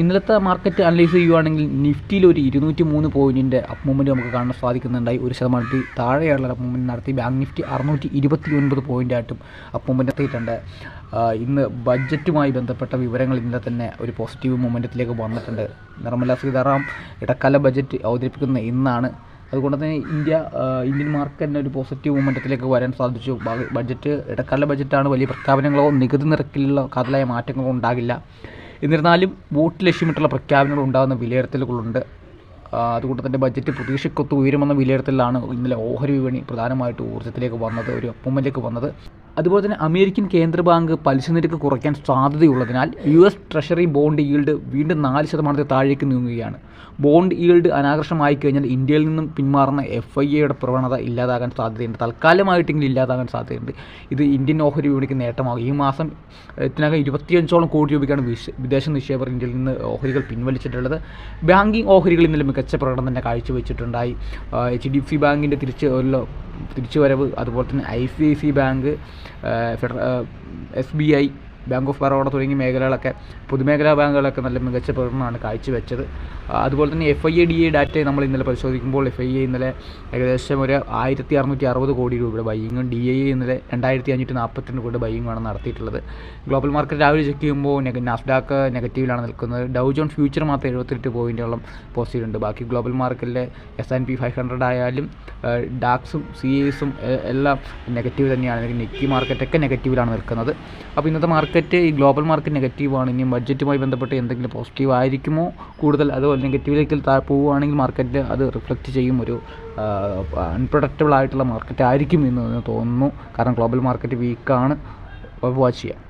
ഇന്നലത്തെ market analyse ചെയ്യുവാണെങ്കിൽ നിഫ്റ്റിയിൽ ഒരു ഇരുന്നൂറ്റി മൂന്ന് പോയിന്റിന്റെ അപ്പ് മൂവ്മെന്റ് നമുക്ക് കാണാൻ സാധിക്കുന്നുണ്ടായി. ഒരു ശതമാനത്തിൽ താഴെയുള്ള അപ്പ് മൂവ്മെന്റ് നടത്തി ബാങ്ക് നിഫ്റ്റി അറുന്നൂറ്റി ഇരുപത്തി ഒൻപത് പോയിന്റായിട്ടും അപ്പ് മൂവ്മെന്റ് എത്തിയിട്ടുണ്ട് ഇന്ന് ബഡ്ജറ്റുമായി ബന്ധപ്പെട്ട വിവരങ്ങൾ ഇന്നലെ തന്നെ ഒരു പോസിറ്റീവ് മൂവ്മെന്റത്തിലേക്ക് വന്നിട്ടുണ്ട്. നിർമ്മല സീതാറാം ഇടക്കാല ബജറ്റ് അവതരിപ്പിക്കുന്ന ഇന്നാണ്. അതുകൊണ്ട് തന്നെ ഇന്ത്യ ഇന്ത്യൻ മാർക്കറ്റിന് ഒരു പോസിറ്റീവ് മൂവ്മെന്റത്തിലേക്ക് വരാൻ സാധിച്ചു. ബഡ്ജറ്റ് ഇടക്കാല ബഡ്ജറ്റാണ് വലിയ പ്രഖ്യാപനങ്ങളോ നികുതി നിരക്കിലുള്ള കാതലായ മാറ്റങ്ങളോ ഉണ്ടാകില്ല. എന്നിരുന്നാലും വോട്ട് ലക്ഷ്യമിട്ടുള്ള പ്രഖ്യാപനങ്ങൾ ഉണ്ടാകുന്ന വിലയിരുത്തലുകളുണ്ട്. അതുകൊണ്ട് തന്നെ ബഡ്ജറ്റ് പ്രതീക്ഷയ്ക്കൊത്ത് ഉയരുമെന്ന വിലയിരുത്തലാണ് ഇന്നലെ ഓഹരി വിപണി പ്രധാനമായിട്ട് ഊർജത്തിലേക്ക് വന്നത് ഒരു അപ്പുമ്മലേക്ക് വന്നത്. അതുപോലെ തന്നെ അമേരിക്കൻ കേന്ദ്ര ബാങ്ക് പലിശ നിരക്ക് കുറയ്ക്കാൻ സാധ്യതയുള്ളതിനാൽ U S treasury bond yield വീണ്ടും നാല് ശതമാനത്തിൽ താഴേക്ക് നീങ്ങുകയാണ്. ബോണ്ട് ഈൽഡ് അനാകർഷമായി കഴിഞ്ഞാൽ ഇന്ത്യയിൽ നിന്നും പിന്മാറുന്ന എഫ് ഐ എയുടെ പ്രവണത ഇല്ലാതാകാൻ സാധ്യതയുണ്ട്. തൽക്കാലമായിട്ടെങ്കിലും ഇല്ലാതാകാൻ സാധ്യതയുണ്ട്. ഇത് ഇന്ത്യൻ ഓഹരി വിപണിക്ക് നേട്ടമാകും. ഈ മാസം ഇതിനകം ഇരുപത്തിയഞ്ചോളം കോടി രൂപയ്ക്കാണ് വിദേശ നിക്ഷേപർ ഇന്ത്യയിൽ നിന്ന് ഓഹരികൾ പിൻവലിച്ചിട്ടുള്ളത്. ബാങ്കിങ് ഓഹരികളിൽ ഇന്നലെ മികച്ച പ്രകടനം തന്നെ കാഴ്ചവെച്ചിട്ടുണ്ടായി. എച്ച് ഡി എഫ് സി ബാങ്കിന്റെ തിരിച്ച് ഒരു തിരിച്ചുവരവ് അതുപോലെ തന്നെ I C I C bank Federal S B I bank of Baroda തുടങ്ങിയ മേഖലകളൊക്കെ പൊതുമേഖലാ ബാങ്കുകളൊക്കെ നല്ല മികച്ച പ്രകടനമാണ് കാഴ്ചവെച്ചത്. അതുപോലെ തന്നെ F I A D A data നമ്മൾ ഇന്നലെ പരിശോധിക്കുമ്പോൾ എഫ് ഐ എ ഇന്നലെ ഏകദേശം ഒരു ആയിരത്തി അറുന്നൂറ്റി അറുപത് കോടി രൂപയുടെ ബൈയിങ്ങും ഡി ഐ ഇന്നലെ രണ്ടായിരത്തി അഞ്ഞൂറ്റി നാൽപ്പത്തിരണ്ട് കോടി ബൈയിങ്ങുമാണ് നടത്തിയിട്ടുള്ളത്. ഗ്ലോബൽ മാർക്കറ്റ് രാവിലെ ചെക്ക് ചെയ്യുമ്പോൾ നാഫ്ഡാക്ക് നെഗറ്റീവിലാണ് നിൽക്കുന്നത്. ഡൗ ജോൺ ഫ്യൂച്ചർ മാത്രം എഴുപത്തെട്ട് പോയിന്റോളം പോസിറ്റീവ് ഉണ്ട് ബാക്കി ഗ്ലോബൽ മാർക്കറ്റിലെ S and P five hundred ആയാലും ഡാക്സും സി എസും എല്ലാം നെഗറ്റീവ് തന്നെയാണ്. നിക്കി മാർക്കറ്റൊക്കെ നെഗറ്റീവിലാണ് നിൽക്കുന്നത്. അപ്പോൾ ഇന്നത്തെ മാർക്കറ്റ് ഈ ഗ്ലോബൽ മാർക്കറ്റ് നെഗറ്റീവാണ് ഇനി ബഡ്ജറ്റുമായി ബന്ധപ്പെട്ട് എന്തെങ്കിലും പോസിറ്റീവ് ആയിരിക്കുമോ? കൂടുതൽ അതുപോലെ നെഗറ്റീവിലേക്ക് പോവുകയാണെങ്കിൽ മാർക്കറ്റിൽ അത് റിഫ്ലക്റ്റ് ചെയ്യും ഒരു അൺപ്രൊഡക്റ്റബിൾ ആയിട്ടുള്ള മാർക്കറ്റ് ആയിരിക്കും എന്ന് തോന്നുന്നു. കാരണം ഗ്ലോബൽ മാർക്കറ്റ് വീക്കാണ് വാച്ച് ചെയ്യാം.